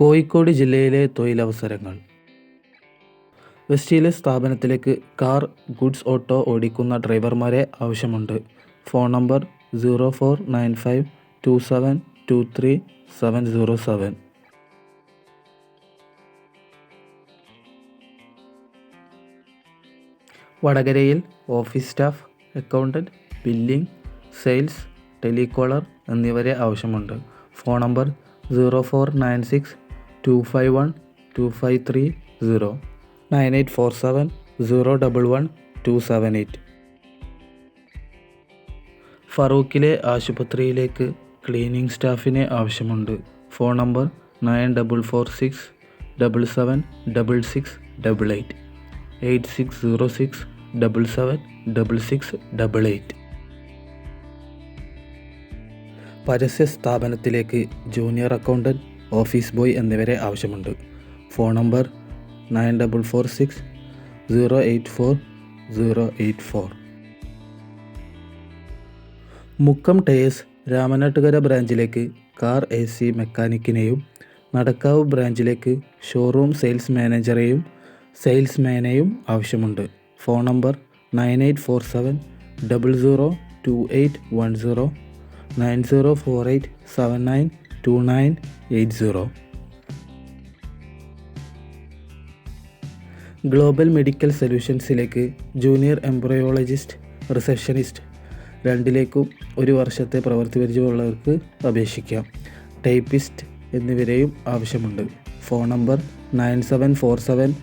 കോഴിക്കോട് ജില്ലയിലെ തൊഴിലവസരങ്ങൾ. വെസ്റ്റിലെ സ്ഥാപനത്തിലേക്ക് കാർ ഗുഡ്സ് ഓട്ടോ ഓടിക്കുന്ന ഡ്രൈവർമാരെ ആവശ്യമുണ്ട്. Phone number zero four nine five two seven two three seven zero seven. വടകരയിൽ office staff accountant billing sales telecaller എന്നിവരെ ആവശ്യമുണ്ട്. Phone number zero four nine six two five one two five three zero nine eight four seven zero double one two seven eight ഫറൂഖിലെ ആശുപത്രിയിലേക്ക് cleaning സ്റ്റാഫിനെ ആവശ്യമുണ്ട്. Phone number nine double four six double seven double six double eight eight six zero six double seven double six double eight പരസ്യ സ്ഥാപനത്തിലേക്ക് junior accountant office boy എന്നിവരെ ആവശ്യമുണ്ട്. Phone number nine double four six zero eight four zero eight four. Mukkam tyres Ramanattukara ബ്രാഞ്ചിലേക്ക് car A C മെക്കാനിക്കിനെയും നടക്കാവ് ബ്രാഞ്ചിലേക്ക് showroom sales മാനേജറെയും സെയിൽസ്മാനെയും ആവശ്യമുണ്ട്. Phone number nine eight four seven double zero two eight one zero nine zero four eight seven nine two nine eight zero global medical സൊല്യൂഷൻസിലേക്ക് junior embryologist receptionist രണ്ടിലേക്കും ഒരു വർഷത്തെ പ്രവൃത്തി പരിചയമുള്ളവർക്ക് അപേക്ഷിക്കാം. ടൈപ്പിസ്റ്റ് എന്നിവരെയും ആവശ്യമുണ്ട്. Phone number nine seven four seven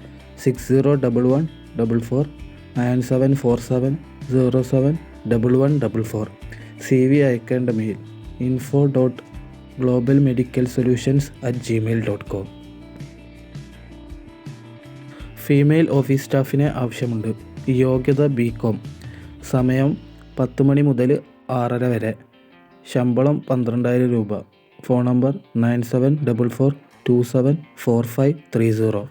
six zero double one double four nine seven four seven zero seven double one double four C V അയക്കേണ്ട mail info dot global medical solutions at Gmail dot com female office സ്റ്റാഫിനെ ആവശ്യമുണ്ട്. യോഗ്യത B com സമയം പത്ത് മണി മുതൽ ആറര വരെ. ശമ്പളം പന്ത്രണ്ടായിരം രൂപ. Phone number nine seven double four two seven four five three zero.